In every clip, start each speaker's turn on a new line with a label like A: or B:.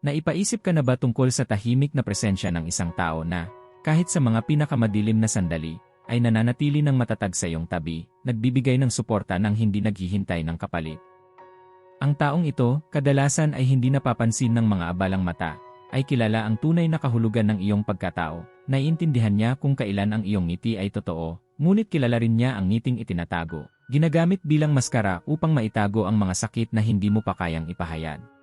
A: Naipaisip ka na ba tungkol sa tahimik na presensya ng isang tao na, kahit sa mga pinakamadilim na sandali, ay nananatili ng matatag sa iyong tabi, nagbibigay ng suporta nang hindi naghihintay ng kapalit. Ang taong ito, kadalasan ay hindi napapansin ng mga abalang mata, ay kilala ang tunay na kahulugan ng iyong pagkatao, naiintindihan niya kung kailan ang iyong ngiti ay totoo, ngunit kilala rin niya ang ngiting itinatago, ginagamit bilang maskara upang maitago ang mga sakit na hindi mo pa kayang ipahayag.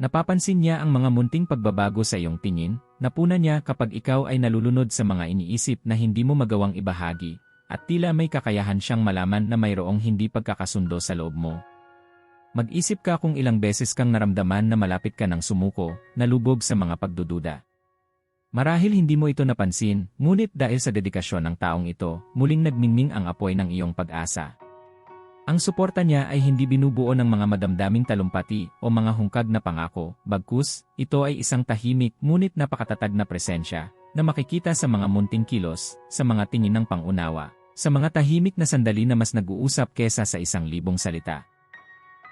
A: Napapansin niya ang mga munting pagbabago sa iyong tingin, napuna niya kapag ikaw ay nalulunod sa mga iniisip na hindi mo magawang ibahagi, at tila may kakayahan siyang malaman na mayroong hindi pagkakasundo sa loob mo. Mag-isip ka kung ilang beses kang naramdaman na malapit ka ng sumuko, nalubog sa mga pagdududa. Marahil hindi mo ito napansin, ngunit dahil sa dedikasyon ng taong ito, muling nagmingming ang apoy ng iyong pag-asa. Ang suporta niya ay hindi binubuo ng mga madamdaming talumpati o mga hungkag na pangako, bagkus, ito ay isang tahimik ngunit napakatatag na presensya na makikita sa mga munting kilos, sa mga tingin ng pangunawa, sa mga tahimik na sandali na mas nag-uusap kesa sa isang libong salita.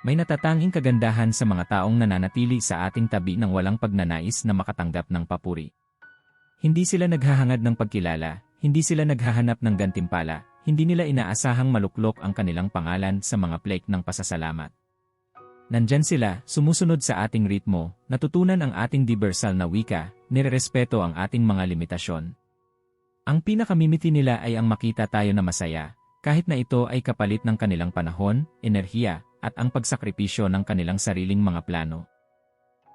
A: May natatanging kagandahan sa mga taong nananatili sa ating tabi ng walang pagnanais na makatanggap ng papuri. Hindi sila naghahangad ng pagkilala, hindi sila naghahanap ng gantimpala, hindi nila inaasahang maluklok ang kanilang pangalan sa mga plek ng pasasalamat. Nandyan sila, sumusunod sa ating ritmo, natutunan ang ating diversal na wika, nirerespeto ang ating mga limitasyon. Ang pinakamimiti nila ay ang makita tayo na masaya, kahit na ito ay kapalit ng kanilang panahon, enerhiya, at ang pagsakripisyo ng kanilang sariling mga plano.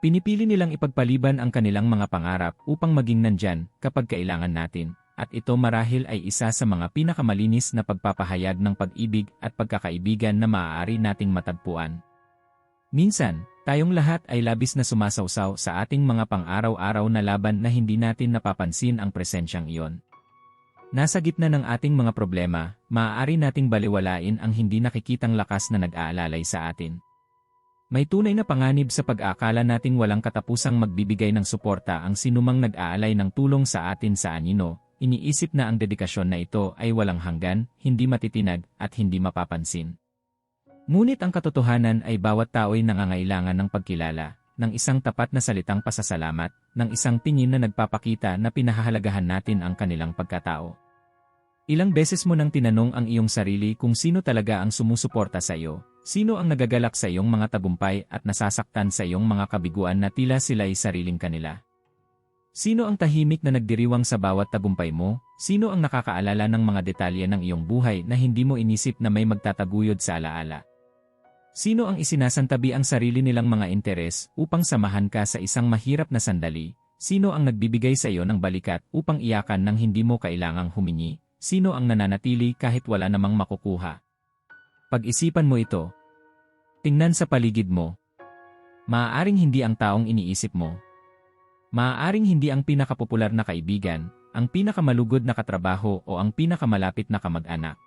A: Pinipili nilang ipagpaliban ang kanilang mga pangarap upang maging nandyan kapag kailangan natin, at ito marahil ay isa sa mga pinakamalinis na pagpapahayag ng pag-ibig at pagkakaibigan na maaari nating matagpuan. Minsan, tayong lahat ay labis na sumasawsaw sa ating mga pang-araw-araw na laban na hindi natin napapansin ang presensyang iyon. Nasa gitna ng ating mga problema, maaari nating baliwalain ang hindi nakikitang lakas na nag-aalalay sa atin. May tunay na panganib sa pag-aakala nating walang katapusang magbibigay ng suporta ang sinumang nag-aalay ng tulong sa atin sa anino, iniisip na ang dedikasyon na ito ay walang hanggan, hindi matitinag, at hindi mapapansin. Ngunit ang katotohanan ay bawat tao ay nangangailangan ng pagkilala, ng isang tapat na salitang pasasalamat, ng isang tingin na nagpapakita na pinahahalagahan natin ang kanilang pagkatao. Ilang beses mo nang tinanong ang iyong sarili kung sino talaga ang sumusuporta sa iyo, sino ang nagagalak sa iyong mga tagumpay at nasasaktan sa iyong mga kabiguan na tila sila ay sariling kanila. Sino ang tahimik na nagdiriwang sa bawat tagumpay mo? Sino ang nakakaalala ng mga detalye ng iyong buhay na hindi mo inisip na may magtataguyod sa alaala? Sino ang isinasantabi ang sarili nilang mga interes upang samahan ka sa isang mahirap na sandali? Sino ang nagbibigay sa iyo ng balikat upang iyakan ng hindi mo kailangang humingi? Sino ang nananatili kahit wala namang makukuha? Pag-isipan mo ito. Tingnan sa paligid mo. Maaaring hindi ang taong iniisip mo, Maaaring hindi ang pinakapopular na kaibigan, ang pinakamalugod na katrabaho o ang pinakamalapit na kamag-anak.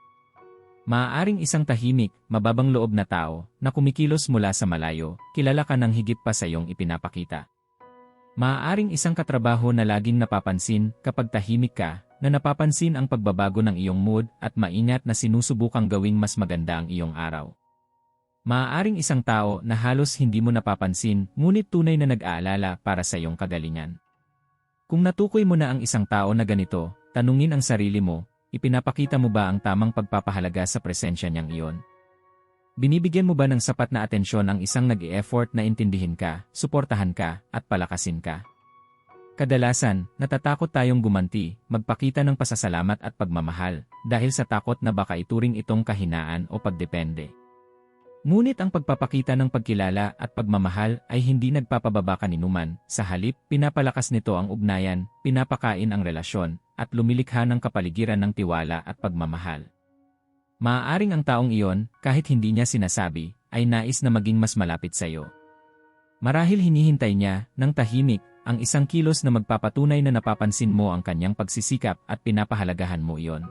A: Maaaring isang tahimik, mababang loob na tao na kumikilos mula sa malayo, kilala ka ng higit pa sa iyong ipinapakita. Maaaring isang katrabaho na laging napapansin kapag tahimik ka, na napapansin ang pagbabago ng iyong mood at maingat na sinusubukang gawing mas maganda ang iyong araw. Maaaring isang tao na halos hindi mo napapansin ngunit tunay na nag-aalala para sa iyong kagalingan. Kung natukoy mo na ang isang tao na ganito, tanungin ang sarili mo, ipinapakita mo ba ang tamang pagpapahalaga sa presensya niyang iyon? Binibigyan mo ba ng sapat na atensyon ang isang nag-e-effort na intindihin ka, suportahan ka, at palakasin ka? Kadalasan, natatakot tayong gumanti, magpakita ng pasasalamat at pagmamahal, dahil sa takot na baka ituring itong kahinaan o pagdepende. Ngunit ang pagpapakita ng pagkilala at pagmamahal ay hindi nagpapababa kaninuman, sa halip, pinapalakas nito ang ugnayan, pinapakain ang relasyon, at lumilikha ng kapaligiran ng tiwala at pagmamahal. Maaaring ang taong iyon, kahit hindi niya sinasabi, ay nais na maging mas malapit sa iyo. Marahil hinihintay niya, ng tahimik, ang isang kilos na magpapatunay na napapansin mo ang kanyang pagsisikap at pinapahalagahan mo iyon.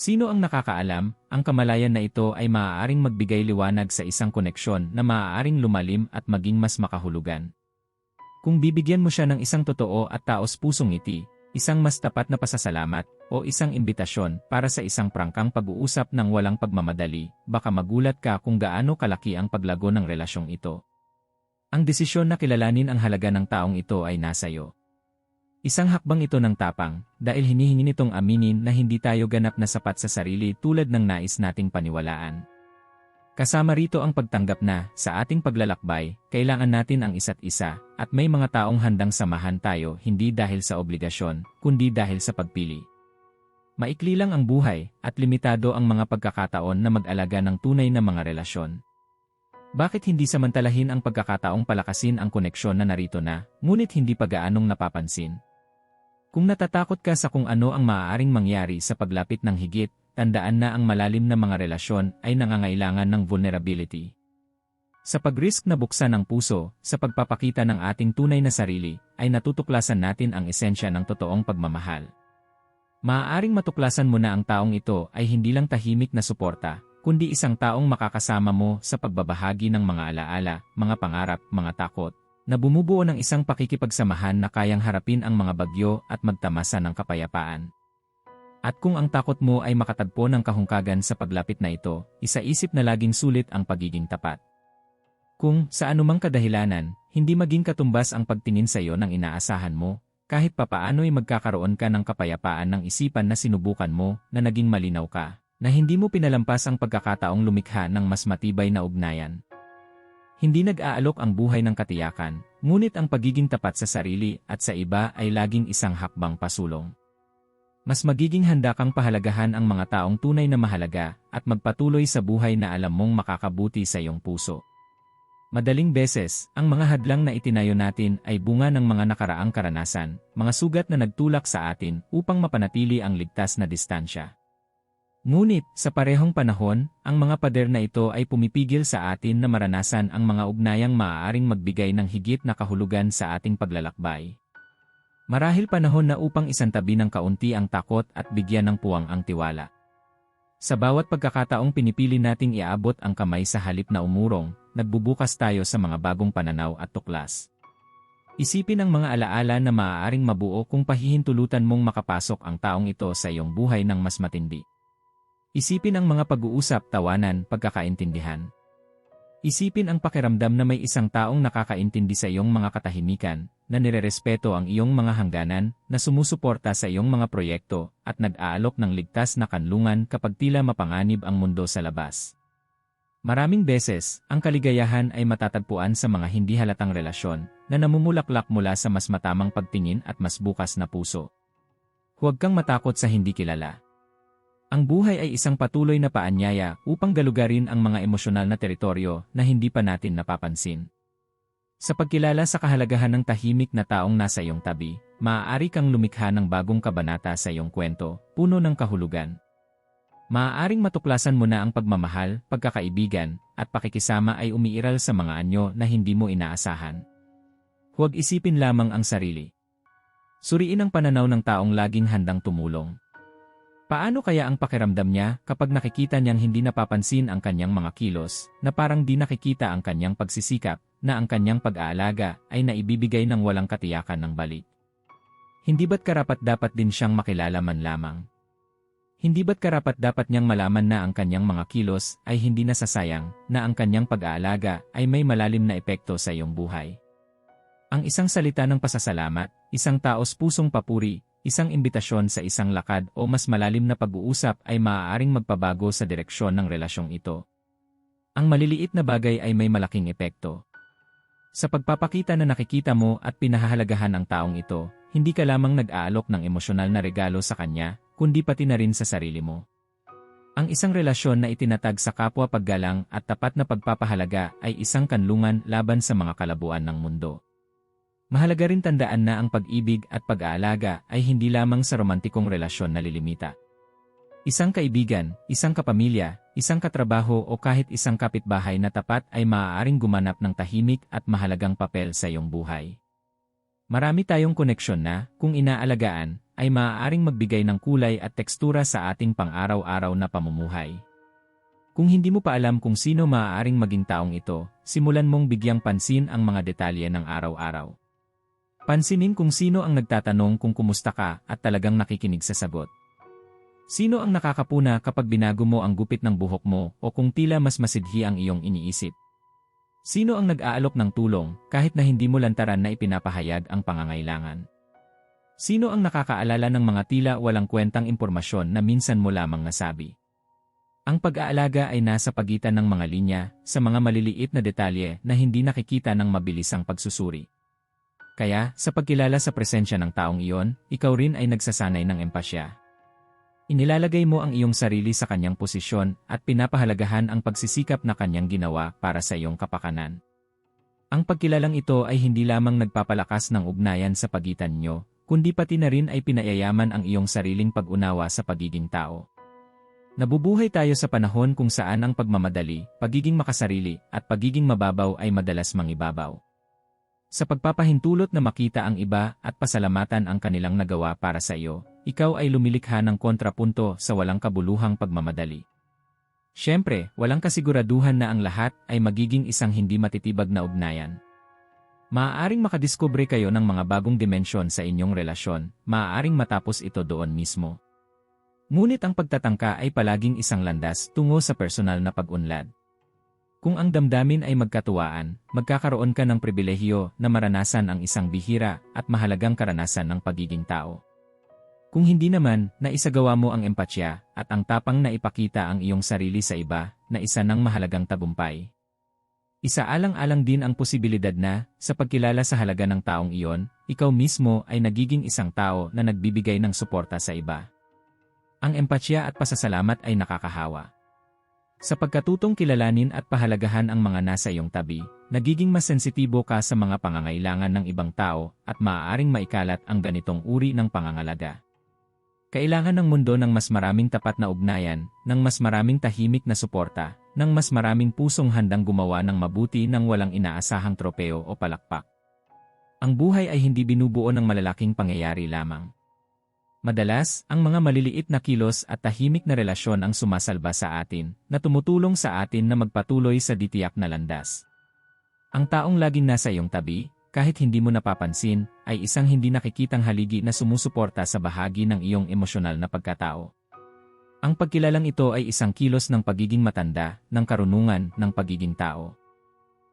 A: Sino ang nakakaalam, ang kamalayan na ito ay maaaring magbigay liwanag sa isang koneksyon na maaaring lumalim at maging mas makahulugan. Kung bibigyan mo siya ng isang totoo at taos-pusong ngiti, isang mas tapat na pasasalamat, o isang imbitasyon para sa isang prangkang pag-uusap ng walang pagmamadali, baka magulat ka kung gaano kalaki ang paglago ng relasyong ito. Ang desisyon na kilalanin ang halaga ng taong ito ay nasa iyo. Isang hakbang ito ng tapang, dahil hinihingi nitong aminin na hindi tayo ganap na sapat sa sarili tulad ng nais nating paniwalaan. Kasama rito ang pagtanggap na, sa ating paglalakbay, kailangan natin ang isa't isa, at may mga taong handang samahan tayo hindi dahil sa obligasyon, kundi dahil sa pagpili. Maikli lang ang buhay, at limitado ang mga pagkakataon na mag-alaga ng tunay na mga relasyon. Bakit hindi samantalahin ang pagkakataong palakasin ang koneksyon na narito na, ngunit hindi pag-aanong napapansin? Kung natatakot ka sa kung ano ang maaaring mangyari sa paglapit ng higit, tandaan na ang malalim na mga relasyon ay nangangailangan ng vulnerability. Sa pag-risk na buksan ang puso, sa pagpapakita ng ating tunay na sarili, ay natutuklasan natin ang esensya ng totoong pagmamahal. Maaaring matuklasan mo na ang taong ito ay hindi lang tahimik na suporta, kundi isang taong makakasama mo sa pagbabahagi ng mga alaala, mga pangarap, mga takot, na bumubuo ng isang pakikipagsamahan na kayang harapin ang mga bagyo at magtamasa ng kapayapaan. At kung ang takot mo ay makatagpo ng kahungkagan sa paglapit na ito, isaisip na laging sulit ang pagiging tapat. Kung, sa anumang kadahilanan, hindi maging katumbas ang pagtingin sa iyo ng inaasahan mo, kahit papaano'y magkakaroon ka ng kapayapaan ng isipan na sinubukan mo na naging malinaw ka, na hindi mo pinalampas ang pagkakataong lumikha ng mas matibay na ugnayan. Hindi nag-aalok ang buhay ng katiyakan, ngunit ang pagiging tapat sa sarili at sa iba ay laging isang hakbang pasulong. Mas magiging handa kang pahalagahan ang mga taong tunay na mahalaga at magpatuloy sa buhay na alam mong makakabuti sa iyong puso. Madaling beses, ang mga hadlang na itinayo natin ay bunga ng mga nakaraang karanasan, mga sugat na nagtulak sa atin upang mapanatili ang ligtas na distansya. Ngunit, sa parehong panahon, ang mga pader na ito ay pumipigil sa atin na maranasan ang mga ugnayang maaaring magbigay ng higit na kahulugan sa ating paglalakbay. Marahil panahon na upang isantabi ng kaunti ang takot at bigyan ng puwang ang tiwala. Sa bawat pagkakataong pinipili nating iabot ang kamay sa halip na umurong, nagbubukas tayo sa mga bagong pananaw at tuklas. Isipin ang mga alaala na maaaring mabuo kung pahihintulutan mong makapasok ang taong ito sa iyong buhay ng mas matindi. Isipin ang mga pag-uusap, tawanan, pagkakaintindihan. Isipin ang pakiramdam na may isang taong nakakaintindi sa iyong mga katahimikan, na nirerespeto ang iyong mga hangganan, na sumusuporta sa iyong mga proyekto, at nag-aalok ng ligtas na kanlungan kapag tila mapanganib ang mundo sa labas. Maraming beses, ang kaligayahan ay matatagpuan sa mga hindi halatang relasyon, na namumulaklak mula sa mas matamang pagtingin at mas bukas na puso. Huwag kang matakot sa hindi kilala. Ang buhay ay isang patuloy na paanyaya upang galugarin ang mga emosyonal na teritoryo na hindi pa natin napapansin. Sa pagkilala sa kahalagahan ng tahimik na taong nasa iyong tabi, maaari kang lumikha ng bagong kabanata sa iyong kwento, puno ng kahulugan. Maaaring matuklasan mo na ang pagmamahal, pagkakaibigan, at pakikisama ay umiiral sa mga anyo na hindi mo inaasahan. Huwag isipin lamang ang sarili. Suriin ang pananaw ng taong laging handang tumulong. Paano kaya ang pakiramdam niya kapag nakikita niyang hindi napapansin ang kanyang mga kilos, na parang di nakikita ang kanyang pagsisikap, na ang kanyang pag-aalaga ay naibibigay ng walang katiyakan ng balik? Hindi ba't karapat dapat din siyang makilala man lamang? Hindi ba't karapat dapat niyang malaman na ang kanyang mga kilos ay hindi nasasayang, na ang kanyang pag-aalaga ay may malalim na epekto sa iyong buhay? Ang isang salita ng pasasalamat, isang taos pusong papuri, Isang imbitasyon sa isang lakad o mas malalim na pag-uusap ay maaaring magpabago sa direksyon ng relasyong ito. Ang maliliit na bagay ay may malaking epekto. Sa pagpapakita na nakikita mo at pinahahalagahan ang taong ito, hindi ka lamang nag-aalok ng emosyonal na regalo sa kanya, kundi pati na rin sa sarili mo. Ang isang relasyon na itinatag sa kapwa paggalang at tapat na pagpapahalaga ay isang kanlungan laban sa mga kalabuan ng mundo. Mahalaga rin tandaan na ang pag-ibig at pag-aalaga ay hindi lamang sa romantikong relasyon nalilimita. Isang kaibigan, isang kapamilya, isang katrabaho o kahit isang kapitbahay na tapat ay maaaring gumanap ng tahimik at mahalagang papel sa iyong buhay. Marami tayong koneksyon na, kung inaalagaan, ay maaaring magbigay ng kulay at tekstura sa ating pang-araw-araw na pamumuhay. Kung hindi mo pa alam kung sino maaaring maging taong ito, simulan mong bigyang pansin ang mga detalye ng araw-araw. Pansinin kung sino ang nagtatanong kung kumusta ka at talagang nakikinig sa sagot. Sino ang nakakapuna kapag binago mo ang gupit ng buhok mo o kung tila mas masidhi ang iyong iniisip? Sino ang nag-aalok ng tulong kahit na hindi mo lantaran na ipinapahayag ang pangangailangan? Sino ang nakakaalala ng mga tila walang kwentang impormasyon na minsan mo lamang nasabi? Ang pag-aalaga ay nasa pagitan ng mga linya, sa mga maliliit na detalye na hindi nakikita ng mabilisang pagsusuri. Kaya, sa pagkilala sa presensya ng taong iyon, ikaw rin ay nagsasanay ng empasya. Inilalagay mo ang iyong sarili sa kanyang posisyon at pinapahalagahan ang pagsisikap na kanyang ginawa para sa iyong kapakanan. Ang pagkilalang ito ay hindi lamang nagpapalakas ng ugnayan sa pagitan nyo, kundi pati na rin ay pinayayaman ang iyong sariling pag-unawa sa pagiging tao. Nabubuhay tayo sa panahon kung saan ang pagmamadali, pagiging makasarili, at pagiging mababaw ay madalas mangibabaw. Sa pagpapahintulot na makita ang iba at pasalamatan ang kanilang nagawa para sa iyo, ikaw ay lumilikha ng kontrapunto sa walang kabuluhang pagmamadali. Siyempre, walang kasiguraduhan na ang lahat ay magiging isang hindi matitibag na ugnayan. Maaaring makadiskubre kayo ng mga bagong dimensyon sa inyong relasyon, maaaring matapos ito doon mismo. Ngunit ang pagtatangka ay palaging isang landas tungo sa personal na pag-unlad. Kung ang damdamin ay magkatuwaan, magkakaroon ka ng pribilehiyo na maranasan ang isang bihira at mahalagang karanasan ng pagiging tao. Kung hindi naman, naisagawa mo ang empatya at ang tapang na ipakita ang iyong sarili sa iba na isa ng mahalagang tagumpay. Isaalang-alang din ang posibilidad na, sa pagkilala sa halaga ng taong iyon, ikaw mismo ay nagiging isang tao na nagbibigay ng suporta sa iba. Ang empatya at pasasalamat ay nakakahawa. Sa pagkatutong kilalanin at pahalagahan ang mga nasa iyong tabi, nagiging mas sensitibo ka sa mga pangangailangan ng ibang tao at maaaring maikalat ang ganitong uri ng pangangalaga. Kailangan ng mundo ng mas maraming tapat na ugnayan, ng mas maraming tahimik na suporta, ng mas maraming pusong handang gumawa ng mabuti ng walang inaasahang tropeo o palakpak. Ang buhay ay hindi binubuo ng malalaking pangyayari lamang. Madalas, ang mga maliliit na kilos at tahimik na relasyon ang sumasalba sa atin, na tumutulong sa atin na magpatuloy sa ditiyak na landas. Ang taong laging nasa iyong tabi, kahit hindi mo napapansin, ay isang hindi nakikitang haligi na sumusuporta sa bahagi ng iyong emosyonal na pagkatao. Ang pagkilalang ito ay isang kilos ng pagiging matanda, ng karunungan, ng pagiging tao.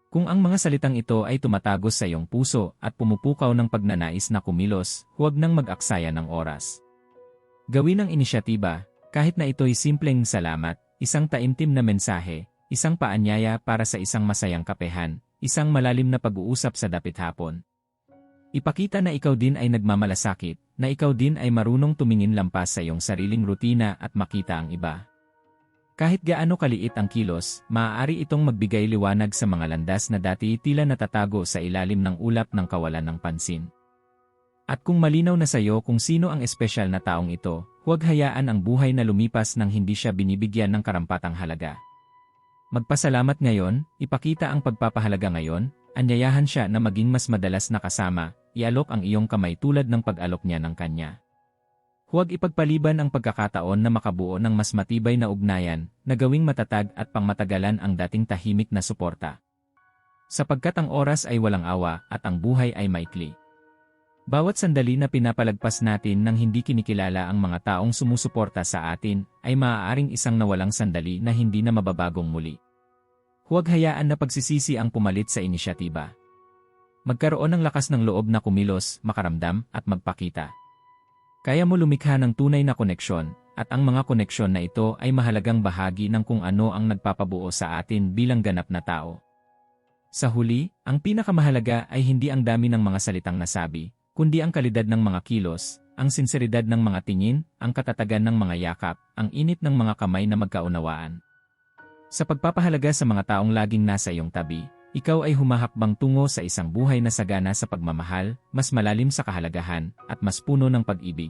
A: Kung ang mga salitang ito ay tumatagos sa iyong puso at pumupukaw ng pagnanais na kumilos, huwag nang mag-aksaya ng oras. Gawin ang inisyatiba, kahit na ito'y simpleng salamat, isang taimtim na mensahe, isang paanyaya para sa isang masayang kapehan, isang malalim na pag-uusap sa dapit hapon. Ipakita na ikaw din ay nagmamalasakit, na ikaw din ay marunong tumingin lampas sa iyong sariling rutina at makita ang iba. Kahit gaano kaliit ang kilos, maaari itong magbigay liwanag sa mga landas na dati tila natatago sa ilalim ng ulap ng kawalan ng pansin. At kung malinaw na sa iyo kung sino ang espesyal na taong ito, huwag hayaan ang buhay na lumipas nang hindi siya binibigyan ng karampatang halaga. Magpasalamat ngayon, ipakita ang pagpapahalaga ngayon, anyayahan siya na maging mas madalas na kasama, ialok ang iyong kamay tulad ng pag-alok niya ng kanya. Huwag ipagpaliban ang pagkakataon na makabuo ng mas matibay na ugnayan, na gawing matatag at pangmatagalan ang dating tahimik na suporta. Sapagkat ang oras ay walang awa at ang buhay ay maikli. Bawat sandali na pinapalagpas natin nang hindi kinikilala ang mga taong sumusuporta sa atin ay maaaring isang nawalang sandali na hindi na mababagong muli. Huwag hayaan na pagsisisi ang pumalit sa inisyatiba magkaroon ng lakas ng loob na kumilos, makaramdam, at magpakita. Kaya mo lumikha ng tunay na koneksyon, at ang mga koneksyon na ito ay mahalagang bahagi ng kung ano ang nagpapabuo sa atin bilang ganap na tao. Sa huli, ang pinakamahalaga ay hindi ang dami ng mga salitang nasabi, kundi ang kalidad ng mga kilos, ang sinseridad ng mga tingin, ang katatagan ng mga yakap, ang init ng mga kamay na magkaunawaan. Sa pagpapahalaga sa mga taong laging nasa iyong tabi, ikaw ay humahakbang tungo sa isang buhay na sagana sa pagmamahal, mas malalim sa kahalagahan, at mas puno ng pag-ibig.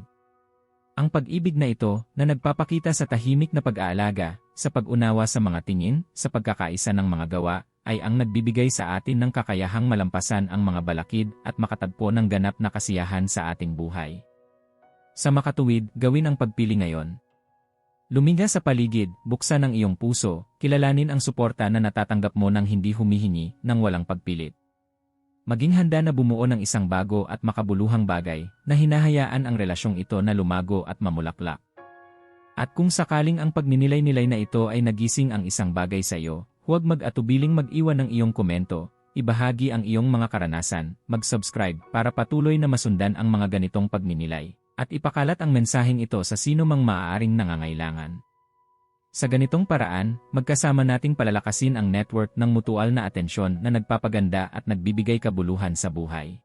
A: Ang pag-ibig na ito, na nagpapakita sa tahimik na pag-aalaga, sa pag-unawa sa mga tingin, sa pagkakaisa ng mga gawa, ay ang nagbibigay sa atin ng kakayahang malampasan ang mga balakid at makatagpo ng ganap na kasiyahan sa ating buhay. Sa makatuwid, gawin ang pagpili ngayon, Luminga sa paligid, buksan ang iyong puso, kilalanin ang suporta na natatanggap mo nang hindi humihingi, nang walang pagpilit. Maging handa na bumuo ng isang bago at makabuluhang bagay na hinahayaan ang relasyong ito na lumago at mamulaklak. At kung sakaling ang pagninilay-nilay na ito ay nagising ang isang bagay sa iyo, Huwag mag-atubiling mag-iwan ng iyong komento, ibahagi ang iyong mga karanasan, mag-subscribe para patuloy na masundan ang mga ganitong pagninilay, at ipakalat ang mensaheng ito sa sino mang maaaring nangangailangan. Sa ganitong paraan, magkasama nating palalakasin ang network ng mutual na atensyon na nagpapaganda at nagbibigay kabuluhan sa buhay.